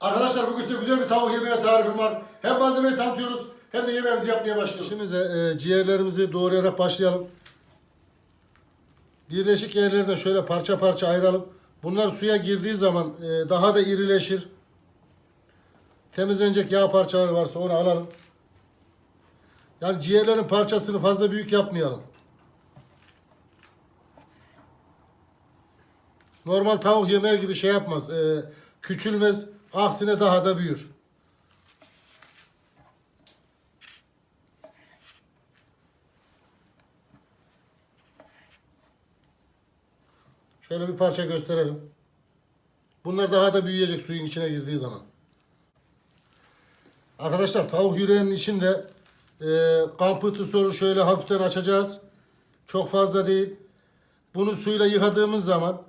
Arkadaşlar bugün size güzel bir tavuk yemeği tarifim var. Hem malzemeyi tanıtıyoruz hem de yemeğimizi yapmaya başlıyoruz. Şimdi e, ciğerlerimizi doğrayarak başlayalım. Birleşik yerleri de şöyle parça parça ayıralım. Bunlar suya girdiği zaman e, daha da irileşir. Temizlenecek yağ parçaları varsa onu alalım. Yani ciğerlerin parçasını fazla büyük yapmayalım. Normal tavuk yemeği gibi şey yapmaz. e, küçülmez. Aksine daha da büyür. Şöyle bir parça gösterelim. Bunlar daha da büyüyecek suyun içine girdiği zaman. Arkadaşlar tavuk yüreğinin içinde e, kan pıhtısı olur. Şöyle hafiften açacağız. Çok fazla değil. Bunu suyla yıkadığımız zaman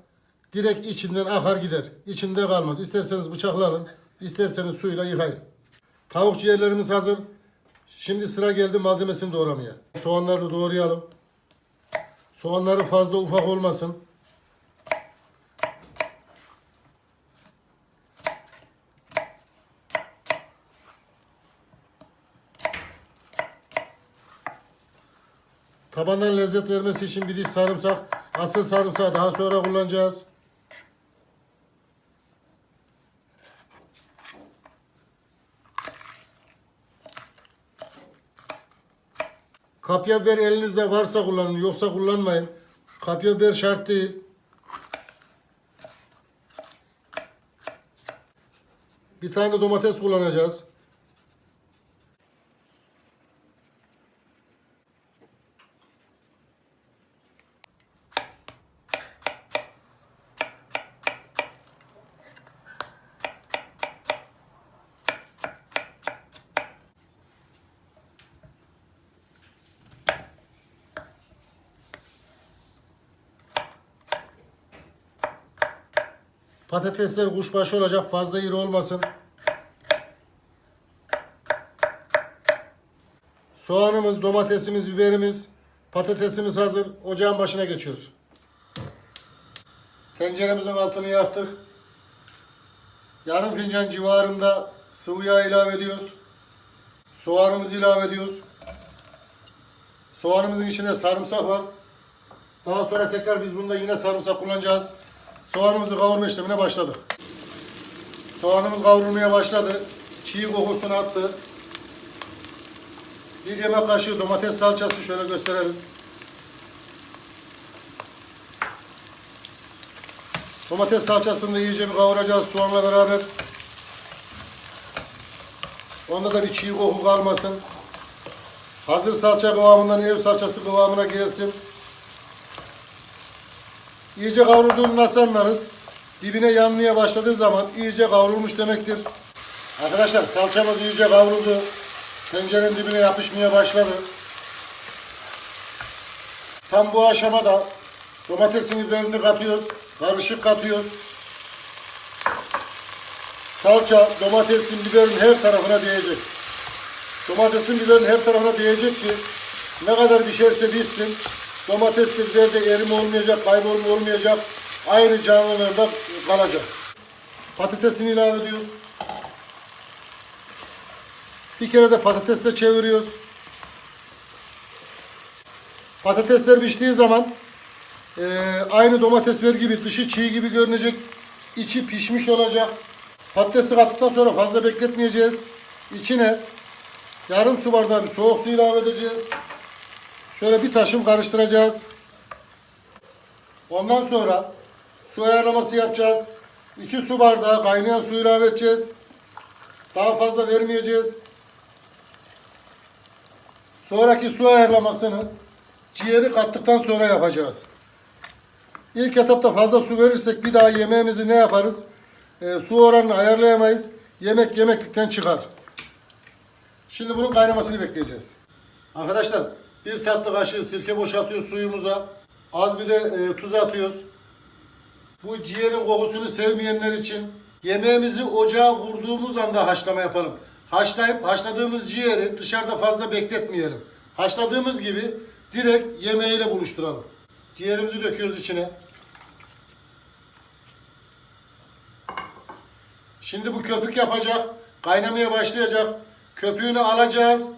direkt içinden akar gider. İçinde kalmaz. İsterseniz bıçakla isterseniz suyla yıkayın. Tavuk ciğerlerimiz hazır. Şimdi sıra geldi malzemesini doğramaya. Soğanları doğrayalım. Soğanları fazla ufak olmasın. Tabandan lezzet vermesi için bir diş sarımsak. Asıl sarımsağı daha sonra kullanacağız. Kapya biber elinizde varsa kullanın yoksa kullanmayın. Kapya biber şart değil. Bir tane de domates kullanacağız. Patatesler kuşbaşı olacak. Fazla iri olmasın. Soğanımız, domatesimiz, biberimiz, patatesimiz hazır. Ocağın başına geçiyoruz. Tenceremizin altını yaktık. Yarım fincan civarında sıvı yağ ilave ediyoruz. Soğanımızı ilave ediyoruz. Soğanımızın içinde sarımsak var. Daha sonra tekrar biz bunda yine sarımsak kullanacağız. Soğanımızı kavurma işlemine başladık. Soğanımız kavrulmaya başladı. Çiğ kokusunu attı. Bir yemek kaşığı domates salçası şöyle gösterelim. Domates salçasını da iyice bir kavuracağız soğanla beraber. Onda da bir çiğ koku kalmasın. Hazır salça kıvamından ev salçası kıvamına gelsin. İyice kavrulduğunu nasıl anlarız? Dibine yanmaya başladığı zaman iyice kavrulmuş demektir. Arkadaşlar salçamız iyice kavruldu. Tencerenin dibine yapışmaya başladı. Tam bu aşamada domatesin biberini katıyoruz. Karışık katıyoruz. Salça domatesin biberin her tarafına değecek. Domatesin biberin her tarafına değecek ki ne kadar pişerse pişsin domates biberde erim olmayacak, kaybolma olmayacak. Aynı canlılığında kalacak. Patatesini ilave ediyoruz. Bir kere de patatesle çeviriyoruz. Patatesler piştiği zaman eee, aynı domatesler gibi dışı çiğ gibi görünecek. içi pişmiş olacak. Patatesi kattıktan sonra fazla bekletmeyeceğiz. İçine yarım su bardağı bir soğuk su ilave edeceğiz. Şöyle bir taşım karıştıracağız. Ondan sonra su ayarlaması yapacağız. 2 su bardağı kaynayan su ilave edeceğiz. Daha fazla vermeyeceğiz. Sonraki su ayarlamasını ciğeri kattıktan sonra yapacağız. İlk etapta fazla su verirsek bir daha yemeğimizi ne yaparız? Ee, su oranını ayarlayamayız. Yemek yemeklikten çıkar. Şimdi bunun kaynamasını bekleyeceğiz. Arkadaşlar bir tatlı kaşığı sirke boşaltıyoruz suyumuza. Az bir de e, tuz atıyoruz. Bu ciğerin kokusunu sevmeyenler için yemeğimizi ocağa vurduğumuz anda haşlama yapalım. Haşlayıp haşladığımız ciğeri dışarıda fazla bekletmeyelim. Haşladığımız gibi direkt yemeğiyle buluşturalım. Ciğerimizi döküyoruz içine. Şimdi bu köpük yapacak. Kaynamaya başlayacak. Köpüğünü alacağız.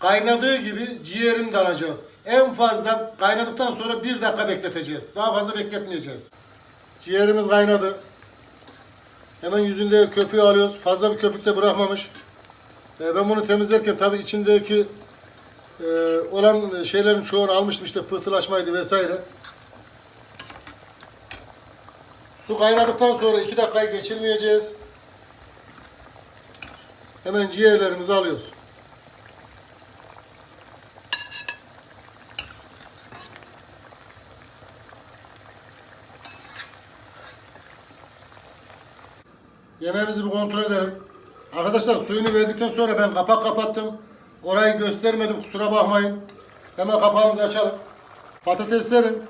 Kaynadığı gibi ciğerini de alacağız. En fazla kaynadıktan sonra bir dakika bekleteceğiz. Daha fazla bekletmeyeceğiz. Ciğerimiz kaynadı. Hemen yüzünde köpüğü alıyoruz. Fazla bir köpük de bırakmamış. Ee, ben bunu temizlerken tabii içindeki e, olan şeylerin çoğunu almıştım işte pıhtılaşmaydı vesaire. Su kaynadıktan sonra iki dakikayı geçirmeyeceğiz. Hemen ciğerlerimizi alıyoruz. Yemeğimizi bir kontrol edelim. Arkadaşlar suyunu verdikten sonra ben kapak kapattım. Orayı göstermedim kusura bakmayın. Hemen kapağımızı açalım. Patateslerin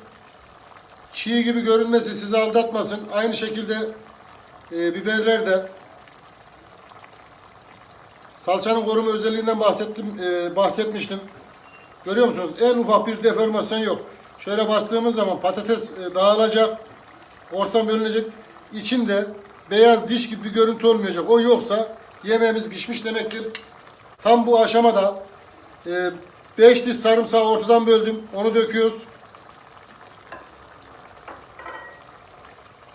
çiğ gibi görünmesi sizi aldatmasın. Aynı şekilde e, biberler de salçanın koruma özelliğinden bahsettim, e, bahsetmiştim. Görüyor musunuz? En ufak bir deformasyon yok. Şöyle bastığımız zaman patates e, dağılacak. Ortadan bölünecek. İçinde beyaz diş gibi bir görüntü olmayacak. O yoksa yemeğimiz pişmiş demektir. Tam bu aşamada 5 diş sarımsağı ortadan böldüm. Onu döküyoruz.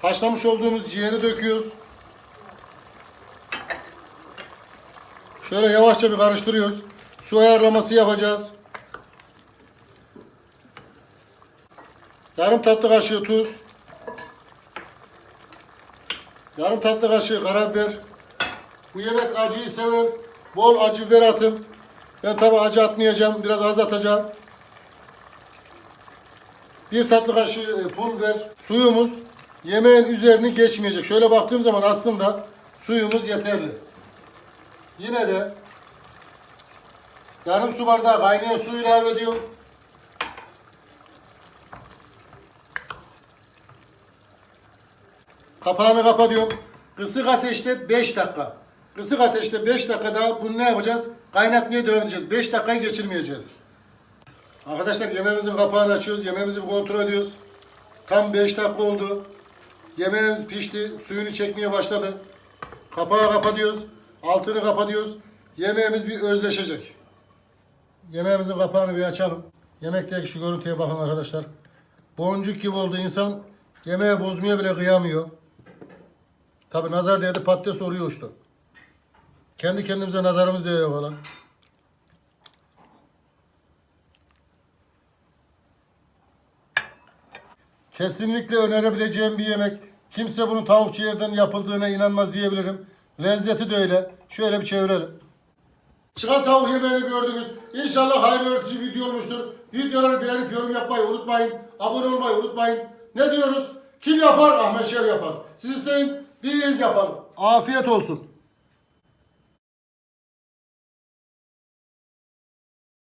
Haşlamış olduğumuz ciğeri döküyoruz. Şöyle yavaşça bir karıştırıyoruz. Su ayarlaması yapacağız. Yarım tatlı kaşığı tuz. Yarım tatlı kaşığı karabiber. Bu yemek acıyı sever. Bol acı biber atın. Ben tabi acı atmayacağım. Biraz az atacağım. Bir tatlı kaşığı e, pul biber. Suyumuz yemeğin üzerini geçmeyecek. Şöyle baktığım zaman aslında suyumuz yeterli. Yine de yarım su bardağı kaynayan su ilave ediyorum. Kapağını kapatıyorum. Kısık ateşte 5 dakika. Kısık ateşte 5 dakika daha bunu ne yapacağız? Kaynatmaya devam edeceğiz. 5 dakikayı geçirmeyeceğiz. Arkadaşlar yemeğimizin kapağını açıyoruz. Yemeğimizi bir kontrol ediyoruz. Tam 5 dakika oldu. Yemeğimiz pişti. Suyunu çekmeye başladı. Kapağı kapatıyoruz. Altını kapatıyoruz. Yemeğimiz bir özleşecek. Yemeğimizin kapağını bir açalım. Yemekteki şu görüntüye bakın arkadaşlar. Boncuk gibi oldu insan. Yemeğe bozmaya bile kıyamıyor. Tabi nazar değdi patates oruyor uçtu. Kendi kendimize nazarımız değiyor falan. Kesinlikle önerebileceğim bir yemek. Kimse bunun tavuk ciğerden yapıldığına inanmaz diyebilirim. Lezzeti de öyle. Şöyle bir çevirelim. Çıkan tavuk yemeğini gördünüz. İnşallah hayırlı öğretici video olmuştur. Videoları beğenip yorum yapmayı unutmayın. Abone olmayı unutmayın. Ne diyoruz? Kim yapar? Ahmet Şev yapar. Siz isteyin, biz yapalım. Afiyet olsun.